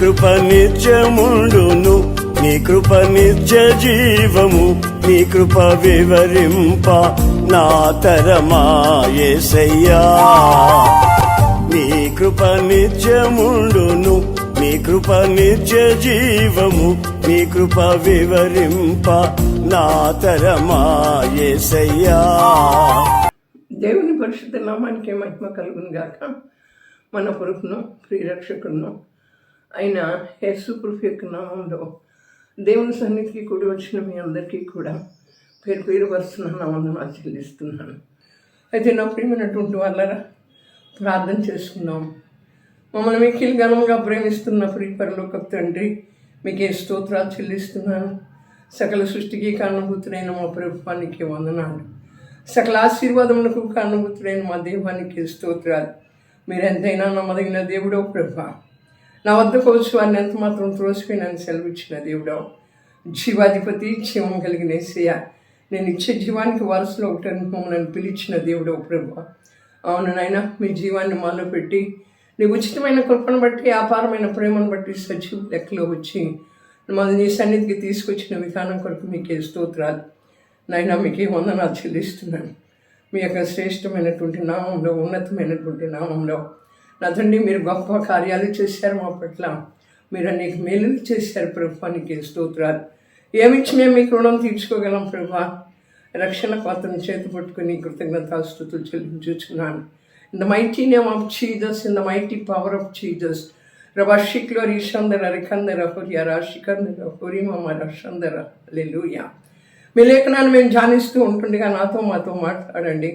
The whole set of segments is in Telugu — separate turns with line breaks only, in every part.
కృప నిత్యముండును నీ కృప నిత్య జీవము నీ కృప వివరింప నా తరమాయసయ్యా నీ కృప నిత్యముండును నీ కృప నిత్య జీవము నీ కృప వివరింప నా తరమాయసయ్యా
దేవుని పరిశుద్ధ నామానికి మహిమ కలుగును గాక మన పురుపును ప్రియరక్షకును అయిన యేసు పురుపు యొక్క నామంలో దేవుని సన్నిధికి కూడి వచ్చిన మీ అందరికీ కూడా పేరు పేరు వరుసన నామను చెల్లిస్తున్నాను. అయితే నా ప్రియమైనటువంటి వాళ్ళరా ప్రార్థన చేసుకున్నాం మమ్మల్ని మిక్కిలి ఘనంగా ప్రేమిస్తున్న ప్రియపరలోక తండ్రి మీకే స్తోత్రాలు చెల్లిస్తున్నాను. సకల సృష్టికి కారణభూతులైన మా ప్రభుత్వానికి వందనాలు. సకల ఆశీర్వాదములకు కారణభూతులైన మా దేవానికి స్తోత్రాలు. మీరు ఎంతైనా నమ్మదగిన దేవుడో ప్రభా నా వద్దకు వచ్చు వారిని ఎంత మాత్రం నన్ను సెలవిచ్చిన దేవుడో. జీవాధిపతి జీవం కలిగిన ఏసయ్య నేను ఇచ్చే జీవానికి వారసులో ఒకటని మమ్మల్ని పిలిచిన దేవుడో ప్రభు. అవును నాయన మీ జీవాన్ని మాలో పెట్టి నీ ఉచితమైన కృపను బట్టి అపారమైన ప్రేమను బట్టి సజీవ లెక్కలో వచ్చి మమ్మల్ని నీ సన్నిధికి తీసుకొచ్చిన విధానం కొరకు మీకే స్తోత్రాలు. నాయన మీకే వందనాలు చెల్లిస్తున్నాను. మీ యొక్క శ్రేష్టమైనటువంటి నామంలో ఉన్నతమైనటువంటి నామంలో నదండి మీరు గొప్ప కార్యాలు చేశారు మా పట్ల. మీరు అనేక మేలు చేశారు ప్రభుత్వానికి స్తోత్రాలు. ఏమిచ్చి మేము మీకు రుణం తీర్చుకోగలం ప్రభా రక్షణ పాత్రను చేతి పట్టుకుని కృతజ్ఞతాస్తుతులు చెల్లించుచున్నాను. In the mighty name of Jesus in the mighty power of Jesus రవాషిక్లో రీషందర రికందర హురియర శికందర హురిమమ రషందర లెలుయా మీ లేఖనాన్ని మేము ధ్యానిస్తూ ఉంటుండగా నాతో మాతో మాట్లాడండి.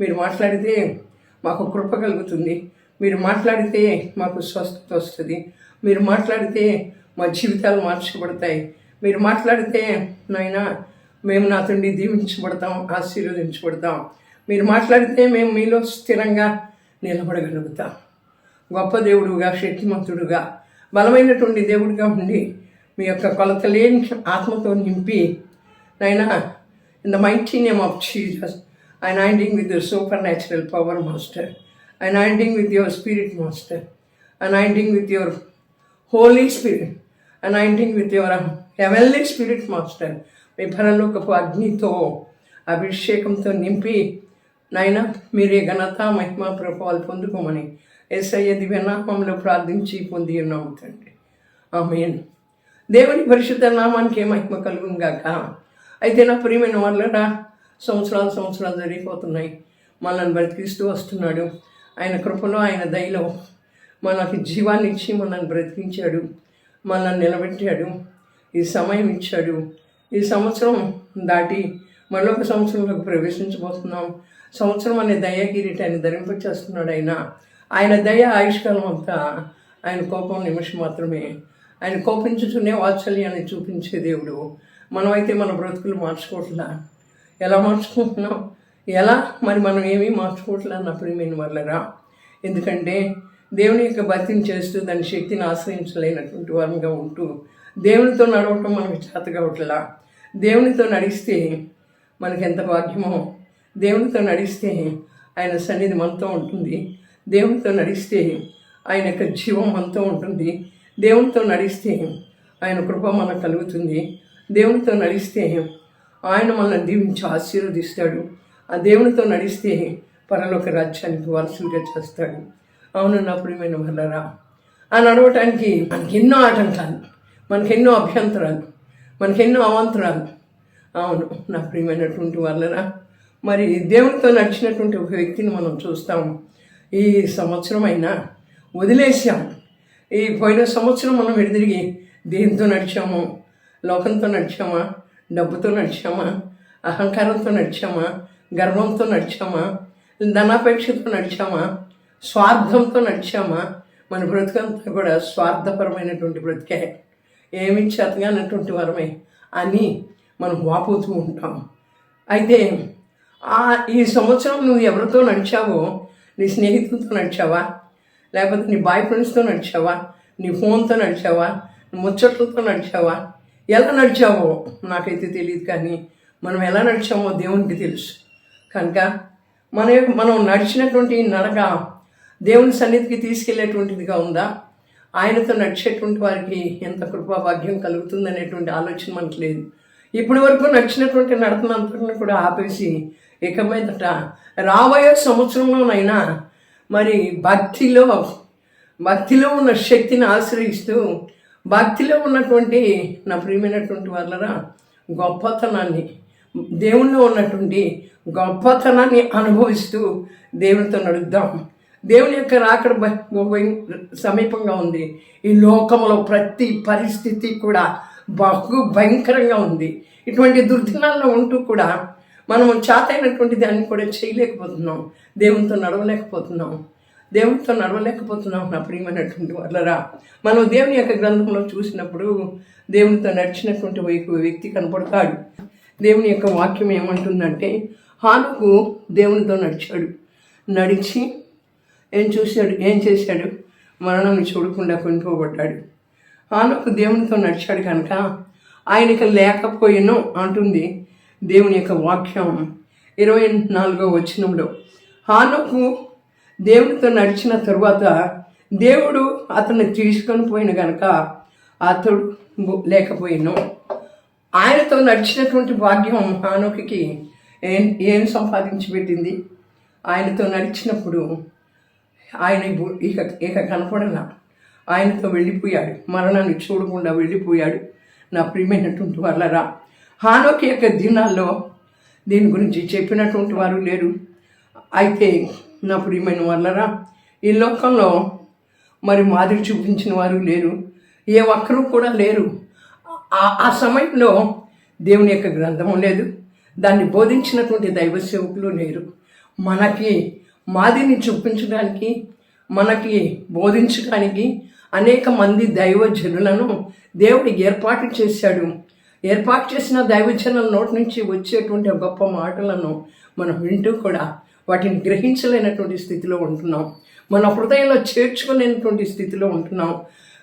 మీరు మాట్లాడితే మాకు కృప కలుగుతుంది. మీరు మాట్లాడితే మాకు స్వస్థత వస్తుంది. మీరు మాట్లాడితే మా జీవితాలు మార్చబడతాయి. మీరు మాట్లాడితే నాయనా మేము నా తండ్రి దీవించబడతాం ఆశీర్వదించబడతాం. మీరు మాట్లాడితే మేము మీలో స్థిరంగా నిలబడగలుగుతాం. గొప్ప దేవుడుగా శక్తిమంతుడుగా బలమైనటువంటి దేవుడిగా ఉండి మీ యొక్క కొలత లేని ఆత్మతో నింపి నైనా in the mighty name of Jesus anointing with supernatural power master anointing with your spirit master anointing with your holy spirit anointing with your heavenly spirit master మీ పరలోకపు అగ్నితో అభిషేకంతో నింపి నాయన మీరే ఘనత మహిమ ప్రభావాలు పొందుకోమని ఎస్ఐ దివ్యనామంలో ప్రార్థించి పొంది ఉన్నాము తండ్రి. దేవుని పరిశుద్ధ నామానికి మహిమ కలుగుగాక అయితే నా ప్రియమైన వాళ్ళరా సంవత్సరాలు సంవత్సరాలు జరిగిపోతున్నాయి. మనల్ని బ్రతికిస్తూ వస్తున్నాడు. ఆయన కృపలో ఆయన దయలో మనకి జీవాన్ని ఇచ్చి మనల్ని బ్రతికించాడు మనల్ని నిలబెట్టాడు ఈ సమయం ఇచ్చాడు. ఈ సంవత్సరం దాటి మరొక సంవత్సరంలోకి ప్రవేశించబోతున్నాం. సంవత్సరం అనే దయ కిరీటాన్ని ధరింపచేస్తున్నాడు ఆయన. ఆయన దయ ఆయుష్కాలం అంతా ఆయన కోపం నిమిషం మాత్రమే. ఆయన కోపించుతూనే వాత్సల్యాన్ని చూపించే దేవుడు. మనమైతే మన బ్రతుకులు మార్చుకోవట్లా? ఎలా మార్చుకుంటున్నాం? ఎలా? మరి మనం ఏమీ మార్చుకోవట్లే అన్నప్పుడు నేను వాళ్ళరా ఎందుకంటే దేవుని యొక్క భక్తిని చేస్తూ దాని శక్తిని ఆశ్రయించలేనటువంటి వారంగా ఉంటూ దేవునితో నడవటం మనకు చేత కావట్లా దేవునితో నడిస్తే మనకి ఎంత భాగ్యమో? దేవునితో నడిస్తే ఆయన సన్నిధి మనతో ఉంటుంది. దేవునితో నడిస్తే ఆయన యొక్క జీవం మనతో ఉంటుంది. దేవునితో నడిస్తే ఆయన కృప మనకు కలుగుతుంది. దేవునితో నడిస్తే ఆయన మనల్ని దీవించి ఆశీర్వదిస్తాడు. ఆ దేవునితో నడిస్తే పరలోక రాజ్యానికి వారసులుగా చేస్తాడు. అవును నా ప్రియమైన వల్లరా ఆ నడవటానికి మనకి ఎన్నో ఆటంకాలు మనకి ఎన్నో అభ్యంతరాలు మనకి ఎన్నో అవాంతరాలు. అవును నా ప్రియమైనటువంటి వాళ్ళరా మరి దేవునితో నడిచినటువంటి ఒక వ్యక్తిని మనం చూస్తాం. ఈ సంవత్సరం అయినా వదిలేసాం ఈ పోయిన సంవత్సరం మనం ఎడిదిరిగి దేంతో నడిచాము లోకంతో నడిచామా డబ్బుతో నడిచామా అహంకారంతో నడిచామా గర్వంతో నడిచామా? ధనాపేక్షతో నడిచామా? స్వార్థంతో నడిచామా? మన బ్రతుకంతా కూడా స్వార్థపరమైనటువంటి బ్రతికే. ఏమి చేతగానటువంటి వరమే అని మనం వాపోతూ ఉంటాం. అయితే ఆ ఈ సంవత్సరం నువ్వు ఎవరితో నడిచావో? నీ స్నేహితులతో నడిచావా? లేకపోతే నీ బాయ్ ఫ్రెండ్స్తో నడిచావా? నీ ఫోన్తో నడిచావా? ముచ్చట్లతో నడిచావా? ఎలా నడిచావో? నాకైతే తెలియదు కానీ మనం ఎలా నడిచామో దేవునికి తెలుసు. కనుక మన యొక్క మనం నడిచినటువంటి నడక దేవుని సన్నిధికి తీసుకెళ్ళేటువంటిదిగా ఉందా? ఆయనతో నడిచేటువంటి వారికి ఎంత కృపాభాగ్యం కలుగుతుందనేటువంటి కలుగుతుంది అనేటువంటి ఆలోచన మనకు లేదు. ఇప్పటి వరకు నడిచినటువంటి నడతనంతటిని కూడా ఆపేసి ఇక మీదట రాబోయే సంవత్సరంలోనైనా మరి భక్తిలో భక్తిలో ఉన్న శక్తిని ఆశ్రయిస్తూ భక్తిలో ఉన్నటువంటి నా ప్రియమైనటువంటి వాళ్ళరా గొప్పతనాన్ని దేవునిలో ఉన్నటువంటి గొప్పతనాన్ని అనుభవిస్తూ దేవునితో నడుద్దాం. దేవుని యొక్క రాకడ భయ- సమీపంగా ఉంది. ఈ లోకంలో ప్రతి పరిస్థితి కూడా బహు భయంకరంగా ఉంది. ఇటువంటి దుర్దినాల్లో ఉంటూ కూడా మనము చాతైనటువంటి దాన్ని కూడా చేయలేకపోతున్నాం. దేవునితో నడవలేకపోతున్నాం. దేవునితో నడవలేకపోతున్నాం నా ప్రియమైనటువంటి వాళ్ళరా మనం దేవుని యొక్క గ్రంథంలో చూసినప్పుడు దేవునితో నడిచినటువంటి వ్యక్తి కనపడతాడు. దేవుని యొక్క వాక్యం ఏమంటుందంటే హానుకు దేవునితో నడిచాడు. నడిచి ఏం చూశాడు? ఏం చేశాడు? మరణం చూడకుండా కొనుకోబడ్డాడు హానుకు దేవునితో నడిచాడు కనుక ఆయనకి లేకపోయినో అంటుంది దేవుని యొక్క వాక్యం. ఇరవై నాలుగో వచనంలో హానుకు దేవునితో నడిచిన తరువాత దేవుడు అతన్ని తీసుకొని పోయిన కనుక అతడు లేకపోయాను. ఆయనతో నడిచినటువంటి భాగ్యం హానోకి ఏం ఏం సంపాదించి పెట్టింది? ఆయనతో నడిచినప్పుడు ఆయన ఇక ఇక కనపడన ఆయనతో వెళ్ళిపోయాడు. మరణాన్ని చూడకుండా వెళ్ళిపోయాడు. నా ప్రియమైనటువంటి వాళ్ళరా హానోకి యొక్క దినాల్లో దీని గురించి చెప్పినటువంటి వారు లేరు. అయితే నా ప్రియమైన వాళ్ళరా ఈ లోకంలో మరి మాదిరి చూపించిన వారు లేరు. ఏ ఒక్కరూ కూడా లేరు. ఆ- సమయంలో దేవుని యొక్క గ్రంథము లేదు. దాన్ని బోధించినటువంటి దైవ సేవకులు లేరు. మనకి మాదిరిని చూపించడానికి మనకి బోధించడానికి అనేక మంది దైవజనులను దేవుడు ఏర్పాటు చేశాడు. ఏర్పాటు చేసిన దైవజనుల నోటి నుంచి వచ్చేటువంటి గొప్ప మాటలను మనం వింటూ కూడా వాటిని గ్రహించలేనటువంటి స్థితిలో ఉంటున్నాం. మన హృదయంలో చేర్చుకోలేనటువంటి స్థితిలో ఉంటున్నాం.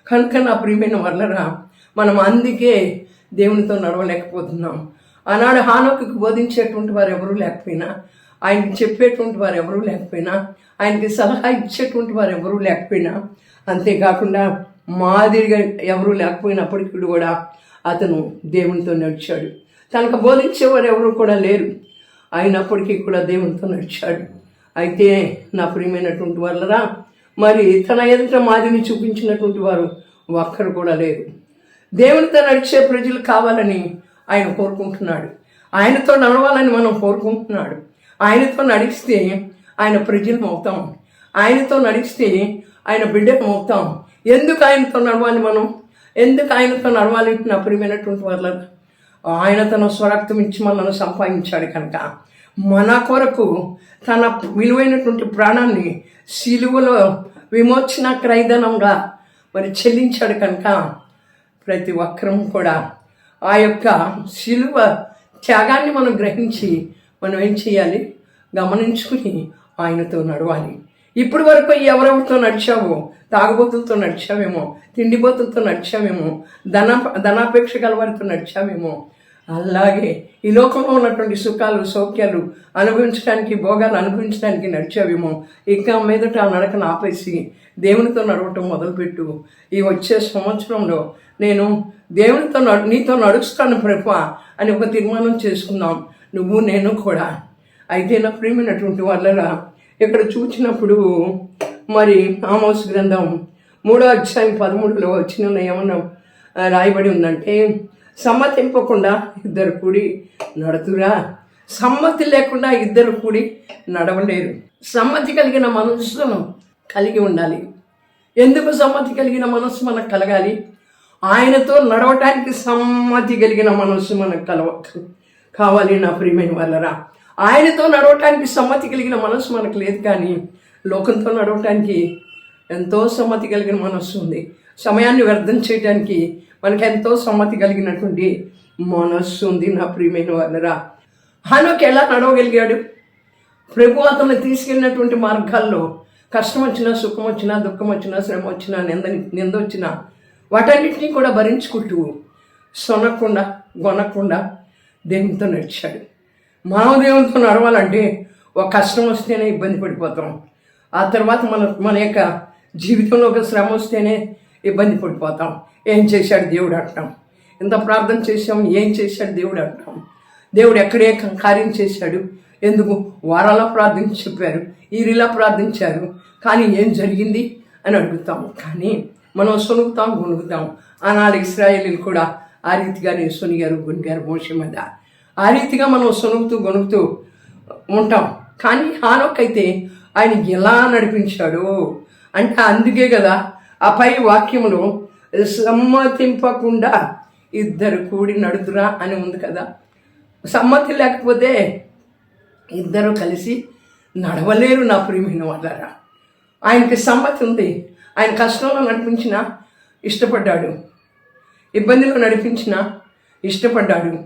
కనుక నా ప్రియమైన వల్లరా మనం అందుకే దేవునితో నడవలేకపోతున్నాం. ఆనాడు హానోకి బోధించేటువంటి వారు ఎవరూ లేకపోయినా ఆయనకి చెప్పేటువంటి వారు ఎవరూ లేకపోయినా ఆయనకి సలహా ఇచ్చేటువంటి వారు ఎవరూ లేకపోయినా అంతేకాకుండా మాదిరిగా ఎవరూ లేకపోయినప్పటికీ కూడా అతను దేవునితో నడిచాడు. తనకు బోధించేవారు ఎవరు కూడా లేరు. అయినప్పటికీ కూడా దేవునితో నడిచాడు. అయితే నా ప్రియమైనటువంటి వాళ్ళరా మరి తన ఎదుట మాదిరిని చూపించినటువంటి వారు ఒక్కరు కూడా లేరు. దేవునితో నడిచే ప్రజలు కావాలని ఆయన కోరుకుంటున్నాడు. ఆయనతో నడవాలని మనం కోరుకుంటున్నాడు. ఆయనతో నడిస్తే ఆయన ప్రజలం అవుతాం. ఆయనతో నడిస్తే ఆయన బిడ్డలు అవుతాం. ఎందుకు ఆయనతో నడవాలి మనం? ఎందుకు ఆయనతో నడవాలి నా ప్రియమైనటువంటి వాళ్ళ ఆయన తన స్వరక్తం ఇచ్చి మనల్ని సంపాదించాడు కనుక మన కొరకు తన విలువైనటువంటి ప్రాణాన్ని సిలువలో విమోచన క్రైదనంగా మరి చెల్లించాడు కనుక ప్రతి ఒక్కరం కూడా. ఆ యొక్క శిలువ త్యాగాన్ని మనం గ్రహించి మనం ఏం చేయాలి? గమనించుకుని ఆయనతో నడవాలి. ఇప్పటి వరకు ఎవరెవరితో నడిచావో తాగుబోతులతో నడిచావేమో తిండిబోతులతో నడిచావేమో ధన ధనాపేక్ష గల వారితో నడిచావేమో అలాగే ఈ లోకంలో ఉన్నటువంటి సుఖాలు సౌఖ్యాలు అనుభవించడానికి భోగాలు అనుభవించడానికి నడిచావేమో ఇంకా మీదట ఆ నడకను ఆపేసి దేవునితో నడవటం మొదలుపెట్టు. ఈ వచ్చే సంవత్సరంలో నేను దేవునితో నడు నీతో నడుస్తాను ప్రభు అని ఒక తీర్మానం చేసుకుందాం. నువ్వు నేను కూడా. అయితే నా ప్రియమైనటువంటి వాళ్ళలా ఇక్కడ చూసినప్పుడు మరి ఆమోస్ గ్రంథం మూడో అధ్యాయం పదమూడులో వచ్చిన ఏమన్నా రాయబడి ఉందంటే సమ్మతింపకుండా ఇద్దరు కూడి నడుతురా. సమ్మతి లేకుండా ఇద్దరు కూడి నడవలేరు. సమ్మతి కలిగిన మనస్సును కలిగి ఉండాలి. ఎందుకు సమ్మతి కలిగిన మనస్సు మనకు కలగాలి? ఆయనతో నడవటానికి సమ్మతి కలిగిన మనస్సు మనకు కలవ కావాలి నా ప్రియమైన వాళ్ళరా ఆయనతో నడవటానికి సమ్మతి కలిగిన మనస్సు మనకు లేదు కానీ లోకంతో నడవటానికి ఎంతో సమ్మతి కలిగిన మనస్సు ఉంది. సమయాన్ని వ్యర్థం చేయడానికి మనకి ఎంతో సమ్మతి కలిగినటువంటి మనస్సు ఉంది నా ప్రియమైన వాళ్ళరా. హానోకి ఎలా నడవగలిగాడు? ప్రభు అతను తీసుకెళ్ళినటువంటి మార్గాల్లో కష్టం వచ్చినా సుఖం వచ్చినా దుఃఖం వచ్చినా శ్రమ వచ్చినా నింద నింద వచ్చినా వాటన్నిటినీ కూడా భరించుకుంటూ సొనకుండా గొనకుండా దేవునితో నడిచాడు. మనం దేవునితో నడవాలంటే ఒక కష్టం వస్తేనే ఇబ్బంది పడిపోతాం. ఆ తర్వాత మన మన యొక్క జీవితంలో ఒక శ్రమ వస్తేనే ఇబ్బంది పడిపోతాం. ఏం చేశాడు దేవుడు అంటాం. ఇంత ప్రార్థన చేసాం ఏం చేశాడు దేవుడు అంటాం. దేవుడు ఎక్కడే కార్యం చేశాడు ఎందుకు వారాల ప్రార్థించి చెప్పారు ఈరిలా ప్రార్థించారు కానీ ఏం జరిగింది అని అడుగుతాం కానీ మనం సొనుగుతాం గుణుగుతాం ఆనాడు ఇస్రాయేలీలు కూడా ఆ రీతిగానే సొనిగారు గుణిగారు మోసే మీద ఆ రీతిగా మనం సొనుగుతూ గొనుగుతూ ఉంటాం. కానీ హానోక్ అయితే ఆయన ఎలా నడిపించాడు అంటే అందుకే కదా ఆ పై వాక్యమును సమ్మతింపకుండా ఇద్దరు కూడి నడుతురా అని ఉంది కదా. సమ్మతి లేకపోతే ఇద్దరు కలిసి నడవలేరు నా ప్రియమైన వాళ్ళరా. ఆయనకి సమ్మతి ఉంది. ఆయన కష్టంలో నడిపించిన ఇష్టపడ్డాడు. ఇబ్బందిలో నడిపించిన ఇష్టపడ్డాడు.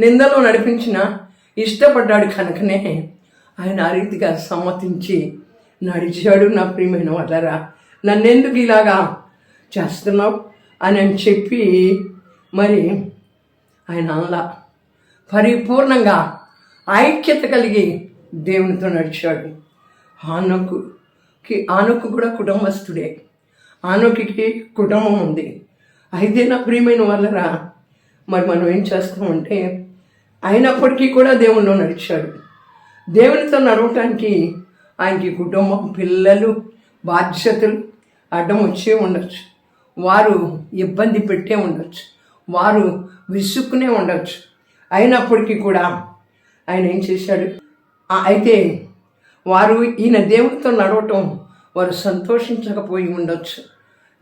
నిందలో నడిపించిన ఇష్టపడ్డాడు కనుకనే ఆయన ఆ రీతిగా సమ్మతించి నడిచాడు. నా ప్రియమైన వదరా నన్నెందుకు ఇలాగా చేస్తున్నావు అని అని చెప్పి మరి ఆయన అలా పరిపూర్ణంగా ఐక్యత కలిగి దేవునితో నడిచాడు. కి ఆనకు కూడా కుటుంబస్తుడే. ఆనోకి కుటుంబం ఉంది. అయితే నా ప్రియమైన వాళ్ళరా? మరి మనం ఏం చేస్తామంటే అయినప్పటికీ కూడా దేవుణ్ణి నడిచాడు. దేవునితో నడవటానికి ఆయనకి కుటుంబం పిల్లలు బాధ్యతలు అడ్డం వచ్చే ఉండొచ్చు. వారు ఇబ్బంది పెట్టే ఉండొచ్చు. వారు విసుక్కునే ఉండొచ్చు. అయినప్పటికీ కూడా ఆయన ఏం చేశాడు? అయితే వారు ఈయన దేవునితో నడవటం వారు సంతోషించకపోయి ఉండొచ్చు.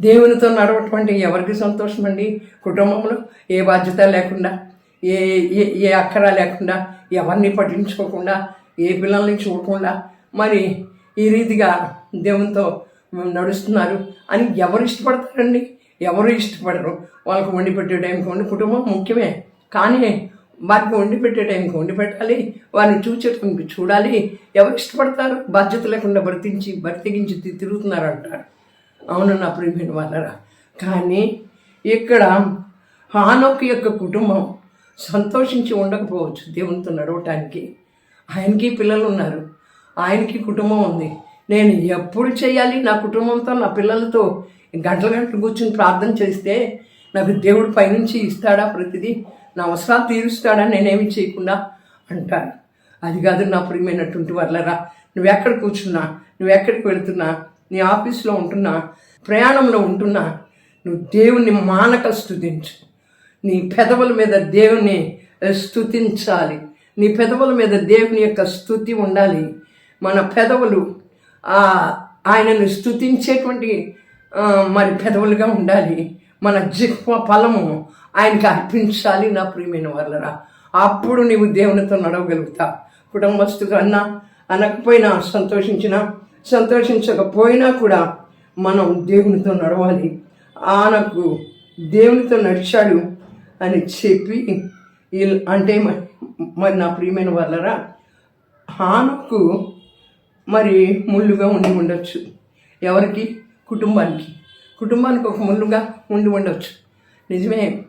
దేవునితో నడవటం అంటే ఎవరికి సంతోషం అండి? కుటుంబంలో ఏ బాధ్యత లేకుండా ఏ ఏ ఏ అక్కర లేకుండా ఎవరిని పట్టించుకోకుండా ఏ పిల్లల్ని చూడకుండా మరి ఈ రీతిగా దేవునితో నడుస్తున్నారు అని ఎవరు ఇష్టపడతారండి? ఎవరు ఇష్టపడరు? వాళ్ళకి వండి పెట్టే టైంకి వండి కుటుంబం ముఖ్యమే. కానీ వారికి వండి పెట్టే టైంకి వండి పెట్టాలి వారిని చూచేటప్పుడు చూడాలి. ఎవరు ఇష్టపడతారు? బాధ్యత లేకుండా బ్రతించి బ్రతికించి తిరుగుతున్నారు అంటారు అవును నా ప్రియమైన వాళ్ళరా? కానీ ఇక్కడ హానోకు యొక్క కుటుంబం సంతోషించి ఉండకపోవచ్చు దేవునితో నడవటానికి. ఆయనకి పిల్లలు ఉన్నారు. ఆయనకి కుటుంబం ఉంది. నేను ఎప్పుడు చేయాలి? నా కుటుంబంతో నా పిల్లలతో గంటల గంటలు కూర్చుని ప్రార్థన చేస్తే నాకు దేవుడు పైనుంచి ఇస్తాడా ప్రతిదీ? నా అవసరాలు తీరుస్తాడా నేనేమి చేయకుండా అంటాను. అది కాదు నా ప్రియమైనటువంటి వాళ్ళరా నువ్వు ఎక్కడ కూర్చున్నా నువ్వు ఎక్కడికి వెళుతున్నా నీ ఆఫీస్లో ఉంటున్నా ప్రయాణంలో ఉంటున్నా నువ్వు దేవుణ్ణి మానక స్థుతించు నీ పెదవుల మీద దేవుని స్థుతించాలి నీ పెదవుల మీద దేవుని యొక్క స్థుతి ఉండాలి. మన పెదవులు ఆయనను స్థుతించేటువంటి మరి పెదవులుగా ఉండాలి. మన జిహ్వ ఫలము ఆయనకి అర్పించాలి నా ప్రియమైన వాళ్ళరా. అప్పుడు నీవు దేవునితో నడవగలుగుతా. కుటుంబస్తుగా అన్నా అనకపోయినా సంతోషించినా సంతోషించకపోయినా కూడా మనం దేవునితో నడవాలి. ఆనకు దేవునితో నడిచాడు అని చెప్పి అంటే మరి నా ప్రియమైన వాళ్ళరా హానుకు మరి ముళ్ళుగా ఉండి ఉండొచ్చు. ఎవరికి? కుటుంబానికి. కుటుంబానికి ఒక ముళ్ళుగా ఉండి ఉండొచ్చు. నిజమే.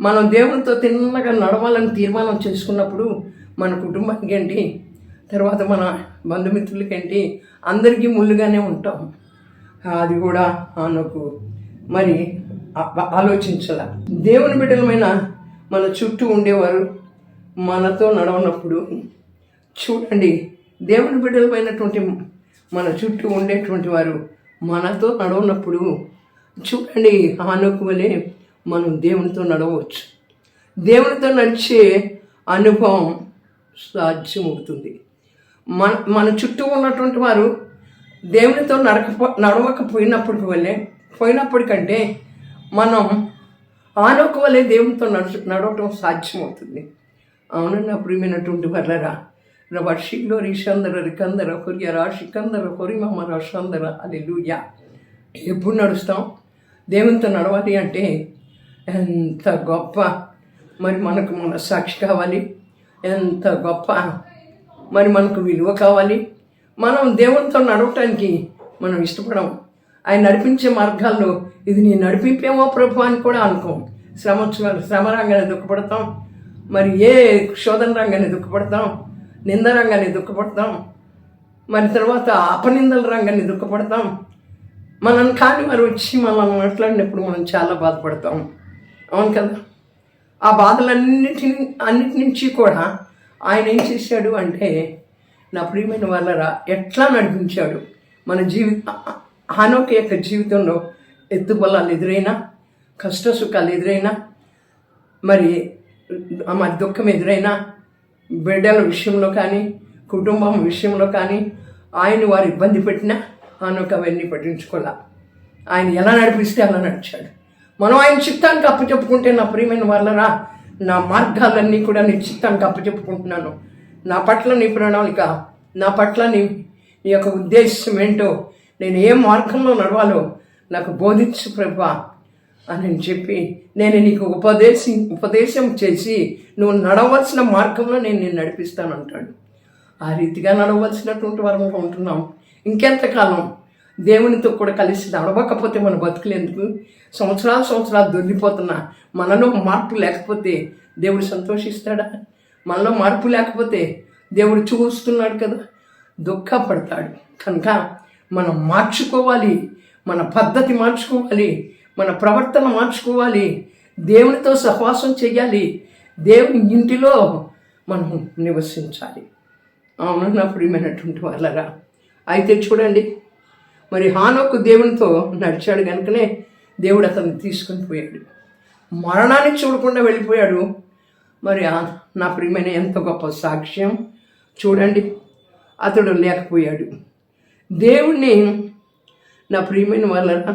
మనం దేవునితో తిన్నగా నడవాలని తీర్మానం చేసుకున్నప్పుడు మన కుటుంబానికి ఏంటి తర్వాత మన బంధుమిత్రులకి ఏంటి అందరికీ ముళ్ళుగానే ఉంటాం. అది కూడా నాకు మరి ఆలోచించాల. దేవుని బిడ్డలమైన మన చుట్టూ ఉండేవారు మనతో నడవనప్పుడు చూడండి దేవుని బిడ్డలమైనటువంటి మన చుట్టూ ఉండేటువంటి వారు మనతో నడవనప్పుడు చూడండి ఆనుకువలే మనం దేవునితో నడవచ్చు. దేవునితో నడిచే అనుభవం సాధ్యమవుతుంది. మన మన చుట్టూ ఉన్నటువంటి వారు దేవునితో నడకపో నడవకపోయినప్పటికి వల్లే పోయినప్పటికంటే మనం ఆనోకు వల్లే దేవునితో నడుచు నడవటం సాధ్యమవుతుంది. అవునన్నా ప్రియమైనటువంటి వర్లరా? రవర్షిలో రిషందర రికందర హొరియరా షికందర హొరిమమ్మ రషందర అలెలుయా ఎప్పుడు నడుస్తాం? దేవునితో నడవాలి అంటే ఎంత గొప్ప. మరి మనకు మన సాక్షి కావాలి. ఎంత గొప్ప. మరి మనకు విలువ కావాలి. మనం దేవునితో నడవటానికి మనం ఇష్టపడం ఆయన నడిపించే మార్గాల్లో ఇది నీ నడిపింపేమో ప్రభు అని కూడా అనుకోం. శ్రమ శ్రమ రంగాన్ని దుఃఖపడతాం. మరి ఏ శోధన రంగాన్ని దుఃఖపడతాం? నింద రంగానే దుఃఖపడతాం. మరి తర్వాత అపనిందల రంగాన్ని దుఃఖపడతాం. మనం కానీ మరి వచ్చి మనం మాట్లాడినప్పుడు మనం చాలా బాధపడతాం. అవును కదా. ఆ బాధలన్నిటి అన్నిటి నుంచి కూడా ఆయన ఏం చేశాడు అంటే నా ప్రియమైన వాళ్ళరా ఎట్లా నడిపించాడు? మన జీవి హానోక యొక్క జీవితంలో ఎత్తుబలాలు ఎదురైనా కష్ట సుఖాలు ఎదురైనా మరి మరి దుఃఖం ఎదురైనా బిడ్డల విషయంలో కానీ కుటుంబం విషయంలో కానీ ఆయన వారు ఇబ్బంది పెట్టినా హానోక అవన్నీ పట్టించుకోలే. ఆయన ఎలా నడిపిస్తే అలా నడిచాడు. మనం ఆయన చిత్తానికి అప్పచెప్పుకుంటే నా ప్రియమైన వాళ్ళరా నా మార్గాలన్నీ కూడా నీ చిత్తానికి అప్పచెప్పుకుంటున్నాను నా పట్ల నీ ప్రణాళిక నా పట్ల నీ నీ యొక్క ఉద్దేశం ఏంటో నేను ఏ మార్గంలో నడవాలో నాకు బోధించు ప్రభా అని చెప్పి నేను నీకు ఉపదేశం ఉపదేశం చేసి నువ్వు నడవలసిన మార్గంలో నేను నేను నడిపిస్తాను అంటాడు ఆ రీతిగా నడవలసినటువంటి వరంగా ఉంటున్నాం. ఇంకెంతకాలం? దేవునితో కూడా కలిసి నడవకపోతే మన బతుకులేందుకు సంవత్సరాలు సంవత్సరాలు దొరికిపోతున్నా మనలో మార్పు లేకపోతే దేవుడు సంతోషిస్తాడా? మనలో మార్పు లేకపోతే దేవుడు చూస్తున్నాడు కదా? దుఃఖపడతాడు. కనుక మనం మార్చుకోవాలి మన పద్ధతి మార్చుకోవాలి మన ప్రవర్తన మార్చుకోవాలి దేవునితో సహవాసం చేయాలి దేవుని ఇంటిలో మనం నివసించాలి. అవును నా ప్రియమైనటువంటి వాళ్ళరా అయితే చూడండి మరి హానోకు దేవునితో నడిచాడు కనుకనే దేవుడు అతన్ని తీసుకొని పోయాడు. మరణాన్ని చూడకుండా వెళ్ళిపోయాడు. మరి ఆ నా ప్రియమైన ఎంత గొప్ప సాక్ష్యం. చూడండి అతడు లేకపోయాడు. దేవుణ్ణి నా ప్రియమైన వాళ్ళ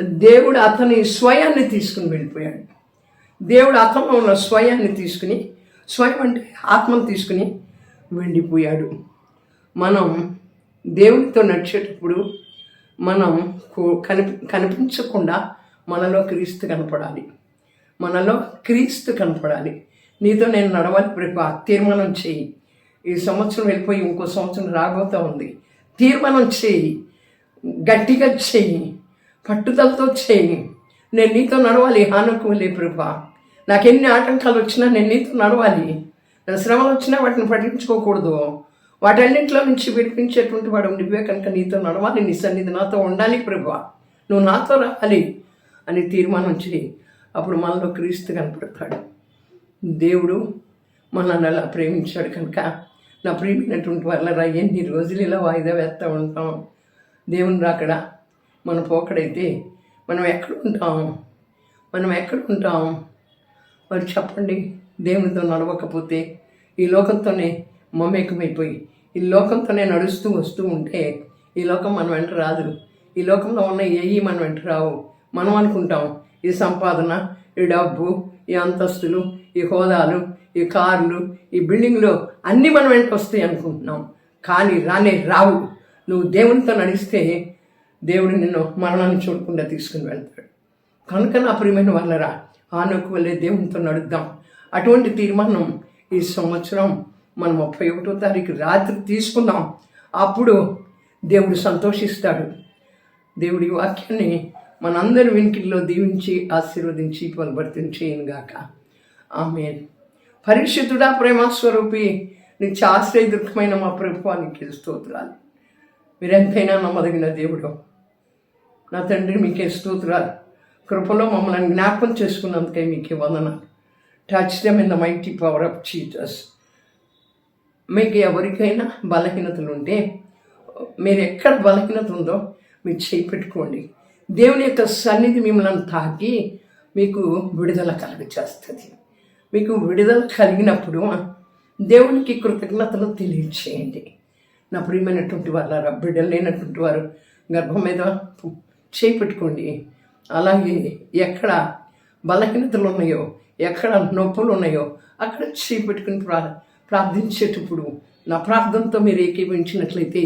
దేవుడు అతని స్వయాన్ని తీసుకుని వెళ్ళిపోయాడు. దేవుడు అతను ఉన్న స్వయాన్ని తీసుకుని స్వయం అంటే ఆత్మను తీసుకుని వెళ్ళిపోయాడు. మనం దేవునితో నడిచేటప్పుడు మనం కనిపి కనిపించకుండా మనలో క్రీస్తు కనపడాలి. మనలో క్రీస్తు కనపడాలి. నీతో నేను నడవాలి ప్రభా తీర్మానం చేయి. ఈ సంవత్సరం వెళ్ళిపోయి ఇంకో సంవత్సరం రాబోతూ ఉంది. తీర్మానం చేయి. గట్టిగా చేయి. పట్టుదలతో చేయి. నేను నీతో నడవాలి హానుకు వెళ్ళే ప్రభా. నాకు ఎన్ని ఆటంకాలు వచ్చినా నేను నీతో నడవాలి. నా శ్రమలు వచ్చినా వాటిని పట్టించుకోకూడదు. వాటన్నింటిలో నుంచి విడిపించేటువంటి వాడు నువ్వే కనుక నీతో నడవాలి నీ సన్నిధి నాతో ఉండాలి ప్రభా నువ్వు నాతో రావాలి అని తీర్మానం చేయి. అప్పుడు మనలో క్రీస్తు కనపడతాడు. దేవుడు మనల్ని అలా ప్రేమించాడు కనుక నా ప్రియమైనటువంటి వాళ్ళ ఎన్ని రోజులు ఇలా వాయిదా వేస్తూ ఉంటాం. దేవుని రాకడా మన పోకడైతే మనం ఎక్కడ ఉంటాం? మనం ఎక్కడ ఉంటాం? మరి చెప్పండి దేవునితో నడవకపోతే ఈ లోకంతోనే మమేకమైపోయి ఈ లోకంతోనే నడుస్తూ వస్తూ ఉంటే ఈ లోకం మన వెంట రాదు. ఈ లోకంలో ఉన్న ఏవి మన వెంట రావు. మనం అనుకుంటాం ఈ సంపాదన ఈ డబ్బు ఈ అంతస్తులు ఈ హోదాలు ఈ కార్లు ఈ బిల్డింగ్లు అన్నీ మన వెంట వస్తాయి అనుకుంటున్నాం. కానీ రానే రావు. నువ్వు దేవునితో నడిస్తే దేవుడు నిన్ను మరణాన్ని చూడకుండా తీసుకుని వెళ్తాడు. కనుక నా ప్రియమైన వాళ్ళరా ఆనకు వెళ్ళే దేవునితో నడుద్దాం. అటువంటి తీర్మానం ఈ సంవత్సరం మనం ముప్పై ఒకటో తారీఖు రాత్రి తీసుకున్నాం అప్పుడు దేవుడు సంతోషిస్తాడు. దేవుడి వాక్యాన్ని మనందరి వెనుకల్లో దీవించి ఆశీర్వదించి బలభర్తం చేయను గాక. ఆమె పరిశుద్ధుడా ప్రేమస్వరూపి నీకు ఆశ్రయదుర్గమైన మా ప్రభుత్వానికి స్తోత్రాలు. మీరెంతైనా నమ్మదగిన దేవుడు. నా తండ్రి మీకే స్తోత్రాలు. కృపలో మమ్మల్ని జ్ఞాపకం చేసుకున్నందుకే మీకే వందనాలు. Touch them in the mighty power of cheaters మీకు ఎవరికైనా బలహీనతలు ఉంటే మీరు ఎక్కడ బలహీనత ఉందో మీరు చేయి పెట్టుకోండి. దేవుని యొక్క సన్నిధి మిమ్మల్ని తాకి మీకు విడుదల కలుగచేస్తుంది. మీకు విడుదల కలిగినప్పుడు దేవునికి కృతజ్ఞతలు తెలియచేయండి. నా ప్రియమైనటువంటి వాళ్ళ బిడ్డలు లేనటువంటి వారు గర్భం మీద చేయి పెట్టుకోండి. అలాగే ఎక్కడ బలహీనతలు ఉన్నాయో ఎక్కడ నొప్పులు ఉన్నాయో అక్కడ చేయి పెట్టుకుని ప్రా ప్రార్థించేటప్పుడు నా ప్రార్థనతో మీరు ఏకీభించినట్లయితే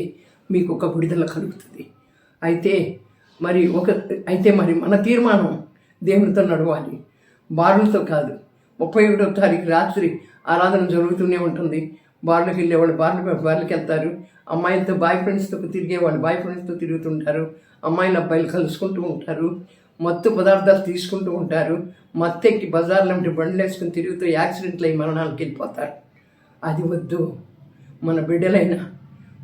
మీకు ఒక విడుదల కలుగుతుంది. అయితే మరి ఒక అయితే మరి మన తీర్మానం దేవునితో నడవాలి. బారులతో కాదు. ముప్పై ఒకటో తారీఖు రాత్రి ఆరాధన జరుగుతూనే ఉంటుంది. బార్లకు వెళ్ళేవాళ్ళు బార్లు బార్లకు వెళ్తారు. అమ్మాయిలతో బాయ్ ఫ్రెండ్స్తో తిరిగేవాళ్ళు బాయ్ ఫ్రెండ్స్తో తిరుగుతుంటారు. అమ్మాయిలు అబ్బాయిలు కలుసుకుంటూ ఉంటారు. మత్తు పదార్థాలు తీసుకుంటూ ఉంటారు. మత్తెక్కి బజార్లో ఉంటే బండ్లు వేసుకుని తిరుగుతూ యాక్సిడెంట్లు అయి మరణాలకు వెళ్ళిపోతారు. అది వద్దు. మన బిడ్డలైనా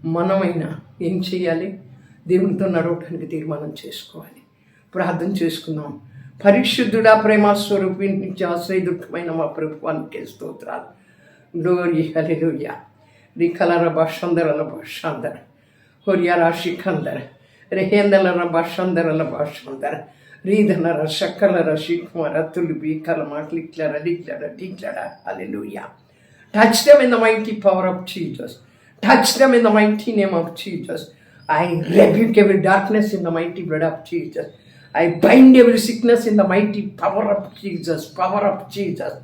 మనమైనా ఏం చేయాలి? దేవునితో నడవటానికి తీర్మానం చేసుకోవాలి. ప్రార్థన చేసుకుందాం. పరిశుద్ధుడా ప్రేమ స్వరూపి నుంచి ఆశ్రయదుఖమైన మా ప్రభుత్వానికి స్తోత్రాలు. గ్లోరి హల్లెలూయ రికలర భాషందరల భాషాందర హొరియర శిఖందర రేహేందలర భాషందరల భాషాందర రీధనర శక్కలర శిఖమర తులిపి కలమ క్లిక్లర డిక్లర డిక్లర hallelujah Touch them in the mighty power of Jesus. Touch them in the mighty name of Jesus. I rebuke every darkness in the mighty blood of Jesus. I bind every sickness in the mighty power of Jesus. Power of Jesus.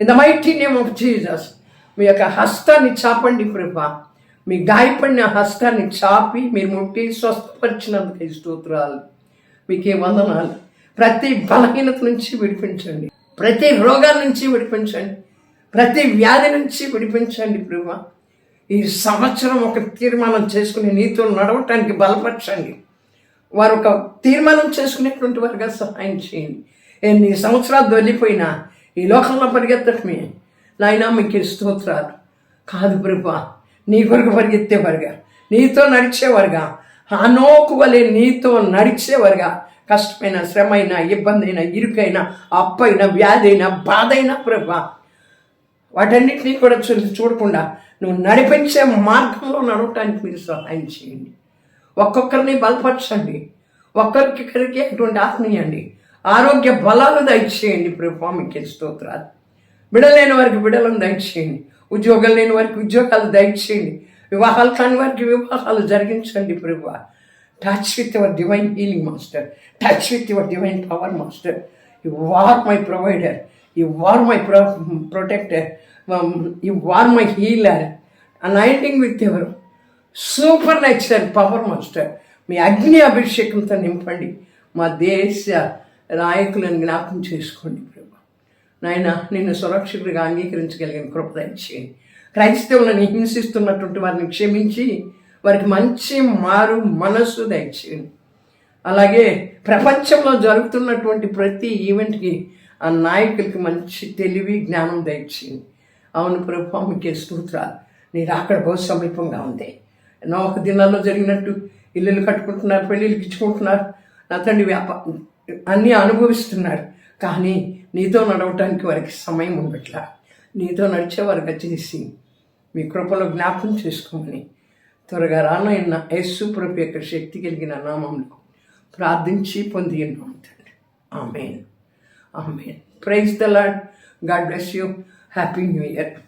In the mighty name of Jesus. మీ యొక్క హస్తాన్ని చాపండి ప్రభా మీ గాయపడిన హస్తాన్ని చాపి మీరు ముట్టి స్వస్థపరిచినందుకు ఈ స్తోత్రాలు మీకే వందనాలు ప్రతి బలహీనత నుంచి విడిపించండి ప్రతి రోగాల నుంచి విడిపించండి ప్రతి వ్యాధి నుంచి విడిపించండి ప్రభా. ఈ సంవత్సరం ఒక తీర్మానం చేసుకుని నీతో నడవటానికి బలపరచండి. వారు ఒక తీర్మానం చేసుకునేటువంటి వారుగా సహాయం చేయండి. ఎన్ని సంవత్సరాలు దొల్లిపోయినా ఈ లోకంలో పరిగెత్తటమే. నాయన మీకు స్తోత్రాలు. కాదు ప్రభా నీ కొరకు పరిగెత్తేవారుగా నీతో నడిచేవారుగా అనోకు వలె నీతో నడిచేవారుగా కష్టమైన శ్రమైన ఇబ్బంది అయినా ఇరుకైనా అప్పైనా వ్యాధి అయినా బాధ అయినా ప్రభా. వాటన్నిటినీ కూడా చూ చూడకుండా నువ్వు నడిపించే మార్గంలో నడవటానికి మీరు సహాయం చేయండి. ఒక్కొక్కరిని బలపరచండి. ఒక్కరికి కలిగి అటువంటి ఆత్మీయండి. ఆరోగ్య బలాలు దయచేయండి ప్రభు స్తోత్రాలు. బిడలేని వారికి బిడలను దయచేయండి. ఉద్యోగాలు లేని వారికి ఉద్యోగాలు దయచేయండి. వివాహాలు కాని వారికి వివాహాలు జరిగించండి ప్రభు touch with your divine healing master touch with your divine power master you are my provider you are my pro protector you are my healer anointing with ఎవరు సూపర్ న్యాచురల్ పవర్ మాస్టర్ మీ అగ్ని అభిషేకంతో నింపండి. మా దేశ నాయకులను జ్ఞాపకం చేసుకోండి ప్రభు. నాయన నిన్ను సురక్షితుడిగా అంగీకరించగలిగిన కృప దయచేయండి. క్రైస్తవులను హింసిస్తున్నటువంటి వారిని క్షమించి వారికి మంచి మారు మనస్సు దయచేయండి. అలాగే ప్రపంచంలో జరుగుతున్నటువంటి ప్రతి ఈవెంట్కి ఆ నాయకులకి మంచి తెలివి జ్ఞానం దయచేయండి. అవును ప్రభు మీకే స్తోత్రాలు? మీరు అక్కడ బహు సమీపంగా ఉంది ఎన్నో ఒక దినాల్లో జరిగినట్టు ఇల్లులు కట్టుకుంటున్నారు పెళ్ళిళ్ళు ఇచ్చుకుంటున్నారు నా తండ్రి వ్యాప అన్నీ అనుభవిస్తున్నారు. కానీ నీతో నడవటానికి వారికి సమయం ఉండట్లా. నీతో నడిచేవారుగా చేసి మీ కృపలో జ్ఞాపం చేసుకోమని త్వరగా రానైన యేసు ప్రభు యొక్క శక్తి కలిగిన నామంలో ప్రార్థించి పొంది ఉన్నాం తండ్రి Amen. Praise the Lord. God bless you. Happy
New Year.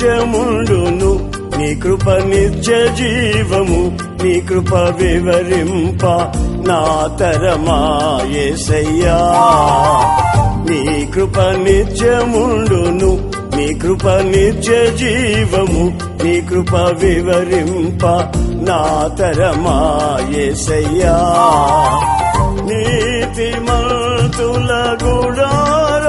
నిత్యముండును నీ కృప నిత్య జీవము నీ కృప వివరింప నా తరమాయసయ్యా నీ కృప నిత్యముండును నీ కృప నిత్య జీవము నీ కృప వివరింప నా తరమాయసయ్యా నీతి నీతిమంతుల గుడారాలలో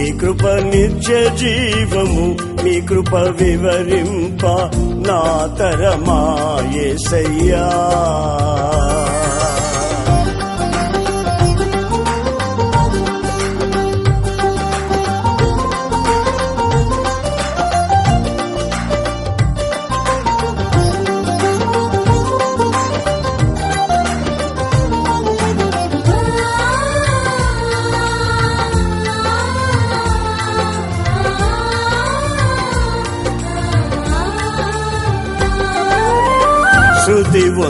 నీ కృప నిత్య జీవము నీ కృప వివరింప నా తరమా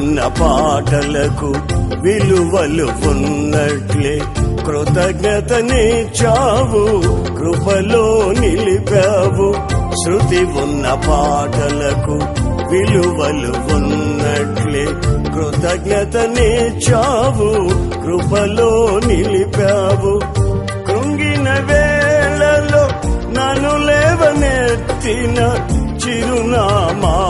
ఉన్న పాటలకు విలువలు ఉన్నట్లే. కృతజ్ఞతని చావు కృపలో నిలిపావు. శృతి ఉన్న పాటలకు విలువలు ఉన్నట్లే. కృతజ్ఞతని చావు కృపలో నిలిపావు. కృంగిన వేళలో నన్ను లేవనెత్తిన చిరునామా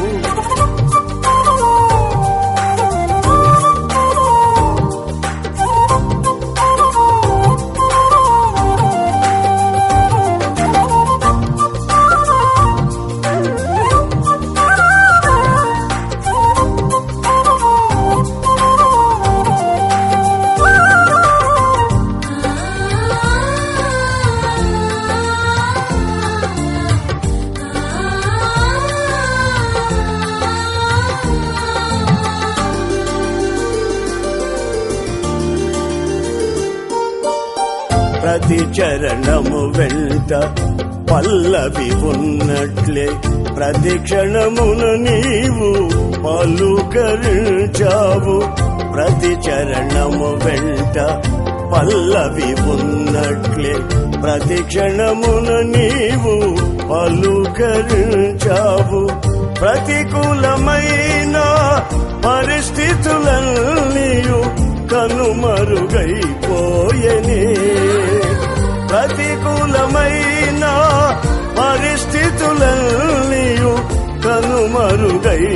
చరణము వెంట పల్లవి ఉన్నట్లే. ప్రతిక్షణమున నీవు పలుకరించావు. ప్రతి చరణము వెంట పల్లవి ఉన్నట్లే. ప్రతి క్షణమున నీవు పలుకరించావు. ప్రతికూలమైన పరిస్థితులన్నీయు కనుమరుగైపోయనే. ప్రతికూలమైన పరిస్థితులన్నీయు కనుమరుగైపోయనే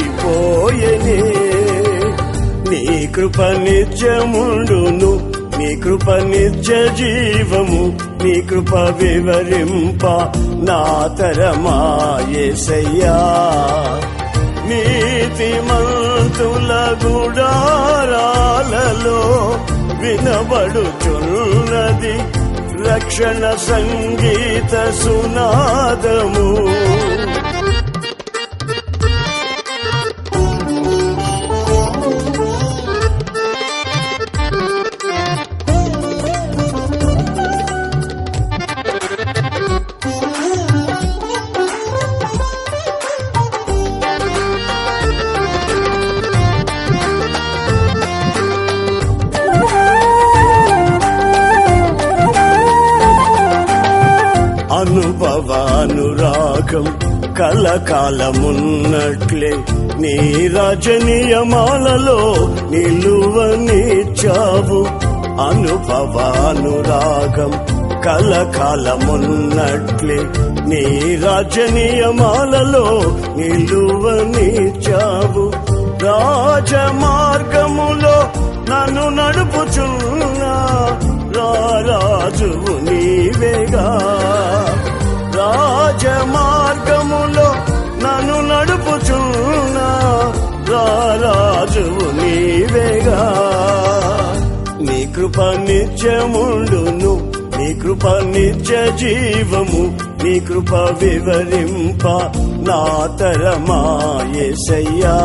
నీ కృప నిత్యముండును నీ కృప నిత్య జీవము నీ కృప వివరింప నా తరమాయసయ్యా నీతి మంతుల గుడారాలలో వినబడుచున్నది రక్షణ సంగీత సునాదము. భవానురాగం కలకాలమున్నట్లే. నీ రజనీయమాలలో నిలువనిచ్చావు అనుభవానురాగం కలకాలమున్నట్లే. నీ రాజనీయమాలలో నిలువనిచ్చావు రాజమార్గములో నన్ను నడుపుచున్నా రాజువు నీవేగా. రాజమార్గములో నన్ను నడుపుచున్నా రాజువు నీవేగా. నీ కృప నిత్యముండును నీ కృప నిత్య జీవము నీ కృప వివరింప నా తరమాయేసయ్యా